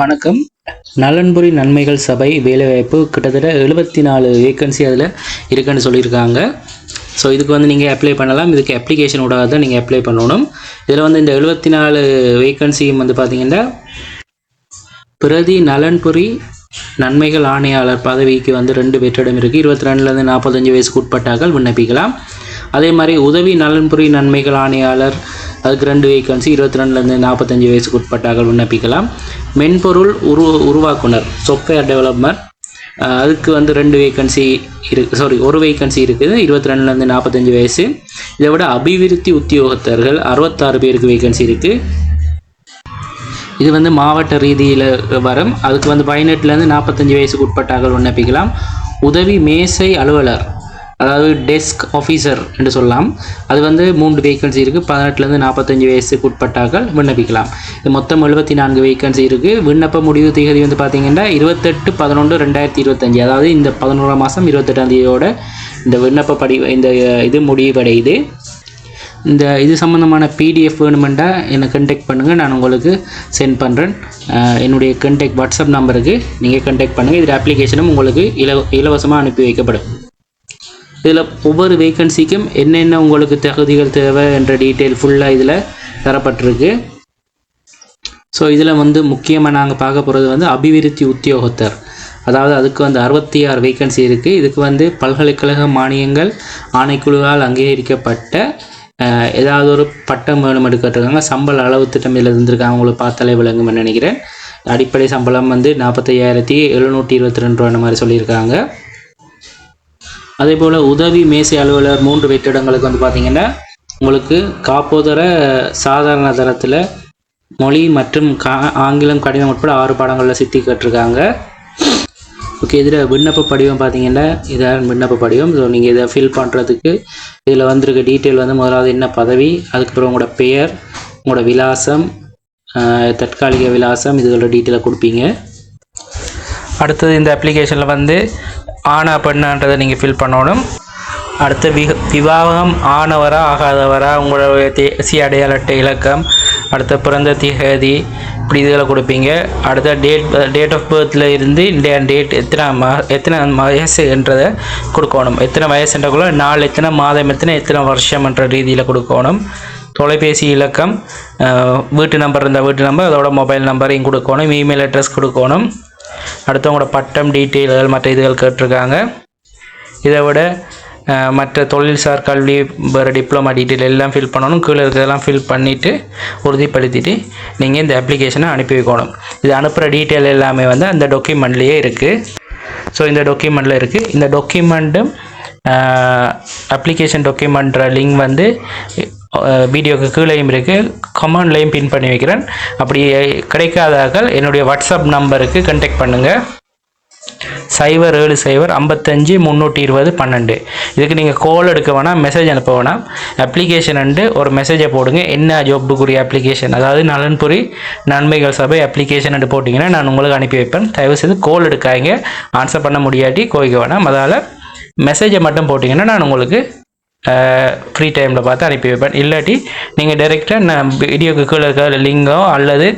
வணக்கம். நலன்புரி நன்மைகள் சபை வேலைவாய்ப்பு கிட்டத்தட்ட எழுபத்தி நாலு வேக்கன்சி அதில் இருக்குன்னு சொல்லியிருக்காங்க. ஸோ இதுக்கு வந்து நீங்கள் அப்ளை பண்ணலாம். இதுக்கு அப்ளிகேஷன் ஊடாக தான் நீங்கள் அப்ளை பண்ணணும். இதில் வந்து இந்த எழுபத்தி நாலு வேக்கன்சியும் வந்து பார்த்தீங்கன்னா பிரதி நலன்புரி நன்மைகள் ஆணையாளர் பதவிக்கு வந்து ரெண்டு பேற்றிடம் இருக்குது இருபத்தி ரெண்டுலேருந்து நாற்பத்தஞ்சு வயசுக்கு உட்பட்டார்கள் விண்ணப்பிக்கலாம். அதே மாதிரி உதவி நலன்புரி நன்மைகள் ஆணையாளர் அதுக்கு ரெண்டு வேக்கன்சி இருபத்தி ரெண்டுலேருந்து நாற்பத்தஞ்சு வயசுக்கு உட்பட்டார்கள் விண்ணப்பிக்கலாம். மென்பொருள் உரு உருவாக்குனர் சாஃப்ட்வேர் டெவலப்மெண்ட் அதுக்கு வந்து ரெண்டு வேக்கன்சி இருக்கு சாரி ஒரு வேக்கன்சி இருக்குது இருபத்தி ரெண்டுலேருந்து நாற்பத்தஞ்சு வயசு. இதை விட அபிவிருத்தி உத்தியோகத்தர்கள் அறுபத்தாறு பேருக்கு வேகன்சி இருக்குது இது வந்து மாவட்ட ரீதியில் வரும். அதுக்கு வந்து பதினெட்டுலேருந்து நாற்பத்தஞ்சு வயசுக்கு உட்பட்டார்கள் விண்ணப்பிக்கலாம். உதவி மேசை அலுவலர். அதாவது டெஸ்க் ஆஃபீஸர் என்று சொல்லலாம். அது வந்து மூன்று வேக்கன்சி இருக்குது பதினெட்டுலேருந்து நாற்பத்தஞ்சு வயசுக்கு உட்பட்டார்கள் விண்ணப்பிக்கலாம். இது மொத்தம் எழுபத்தி நான்கு வேக்கன்சி இருக்குது விண்ணப்ப முடிவு தேதி வந்து பார்த்தீங்கன்னா இருபத்தெட்டு பதினொன்று ரெண்டாயிரத்தி இருபத்தஞ்சி. அதாவது இந்த பதினோராம் மாதம் இருபத்தெட்டாம் தேதியோட இந்த விண்ணப்ப படி இந்த இது முடிவடையுது. இந்த இது சம்மந்தமான பிடிஎஃப் வேணுமெண்டா என்னை கண்டெக்ட் பண்ணுங்கள் நான் உங்களுக்கு சென்ட் பண்ணுறேன் என்னுடைய கண்டெக்ட் வாட்ஸ்அப் நம்பருக்கு நீங்கள் கண்டெக்ட் பண்ணுங்கள் இதில் அப்ளிகேஷனும் உங்களுக்கு இலவ இலவசமாக அனுப்பி வைக்கப்படும். இதில் ஒவ்வொரு வேகன்சிக்கும் என்னென்ன உங்களுக்கு தகுதிகள் தேவை என்ற டீட்டெயில் ஃபுல்லாக இதில் தரப்பட்டிருக்கு. ஸோ இதில் வந்து முக்கியமாக நாங்கள் பார்க்க போகிறது வந்து அபிவிருத்தி உத்தியோகத்தர். அதாவது அதுக்கு வந்து அறுபத்தி ஆறு வேகன்சி இருக்குது இதுக்கு வந்து பல்கலைக்கழக மானியங்கள் ஆணைக்குழுவால் அங்கீகரிக்கப்பட்ட ஏதாவது ஒரு பட்டம் வேணும் எடுக்கிறாங்க சம்பள அளவு திட்டம் இதில் இருந்திருக்காங்க அவங்களுக்கு பார்த்தாலே விளங்கும்னு நினைக்கிறேன். அடிப்படை சம்பளம் வந்து நாற்பத்தையாயிரத்தி எழுநூற்றி இருபத்தி ரெண்டு ரூபா மாதிரி சொல்லியிருக்காங்க. அதே போல் உதவி மேசை அலுவலர் மூன்று வெற்றிடங்களுக்கு வந்து பார்த்தீங்கன்னா உங்களுக்கு காப்போதர சாதாரண தரத்தில் மொழி மற்றும் கா ஆங்கிலம் கடிதம் உட்பட ஆறு பாடங்களில் சித்தி கற்றுருக்காங்க ஓகே இதில் விண்ணப்ப படிவம் பார்த்தீங்கன்னா இதான் விண்ணப்ப படிவம். ஸோ நீங்கள் இதை ஃபில் பண்ணுறதுக்கு இதில் வந்திருக்க டீட்டெயில் வந்து முதலாவது என்ன பதவி அதுக்கப்புறம் உங்களோட பெயர் உங்களோட விலாசம் தற்காலிக விலாசம் இதுகளோட டீட்டெயிலை கொடுப்பீங்க. அடுத்தது இந்த அப்ளிகேஷனில் வந்து ஆனா பெண்ணான்றதை நீங்கள் ஃபில் பண்ணணும். அடுத்து வி விவாகம் ஆனவரா ஆகாதவரா உங்களுடைய தேசிய அடையாள அட்டை இலக்கம். அடுத்த பிறந்த திகதி இப்படி இதில் கொடுப்பீங்க. அடுத்த டேட் டேட் ஆஃப் பர்த்தில் இருந்து இந்தியா டேட் எத்தனை மா எத்தனை வயசுன்றதை கொடுக்கணும். எத்தனை வயசுன்றக்குள்ள நாள் எத்தனை மாதம் எத்தனை எத்தனை வருஷம்ன்ற ரீதியில் கொடுக்கணும். தொலைபேசி இலக்கம் வீட்டு நம்பர் இருந்தால் வீட்டு நம்பர் அதோட மொபைல் நம்பரையும் கொடுக்கணும். இமெயில் அட்ரஸ் கொடுக்கணும். அடுத்தவங்களோட பட்டம் டீட்டெயில்கள் மற்ற இதுகள் கேட்டிருக்காங்க. இதை விட மற்ற தொழில்சார் கல்வி வேறு டிப்ளமா டீட்டெயில் எல்லாம் ஃபில் பண்ணணும். கீழே இருக்கிறதெல்லாம் ஃபில் பண்ணிவிட்டு உறுதிப்படுத்திட்டு நீங்கள் இந்த அப்ளிகேஷனை அனுப்பி வைக்கணும். இது அனுப்புகிற டீட்டெயில் எல்லாமே வந்து அந்த டாக்குமெண்ட்லேயே இருக்குது ஸோ இந்த டாக்குமெண்ட்டில் இருக்குது இந்த டாக்குமெண்ட்டும் அப்ளிகேஷன் டாக்குமெண்ட்ற லிங்க் வந்து வீடியோக்கு கீழேயும் இருக்குது கமெண்ட்லேயும் பின் பண்ணி வைக்கிறேன். அப்படி கிடைக்காதார்கள் என்னுடைய வாட்ஸ்அப் நம்பருக்கு கண்டெக்ட் பண்ணுங்கள் சைபர் ஏழு சைபர் ஐம்பத்தஞ்சு முந்நூற்றி இருபது பன்னெண்டு. இதுக்கு நீங்கள் கால் எடுக்க வேணாம் மெசேஜ் அனுப்ப வேணாம். அப்ளிகேஷன் அண்டு ஒரு மெசேஜை போடுங்க. என்ன ஜாப்புக்குரிய அப்ளிகேஷன் அதாவது நலன்புரி நன்மைகள் சபை அப்ளிகேஷன் அண்டு போட்டிங்கன்னா நான் உங்களுக்கு அனுப்பி வைப்பேன். தயவு செய்து கால் எடுக்காதீங்க. ஆன்சர் பண்ண முடியாட்டி கோவிக்க வேணாம். அதால் மெசேஜை மட்டும் போட்டிங்கன்னா நான் உங்களுக்கு ஃப்ரீ டைமில் பார்த்து அனுப்பி வைப்பேன். இல்லாட்டி நீங்கள் டைரெக்டாக நான் வீடியோக்கு கீழே இருக்கிற லிங்கோ அல்லது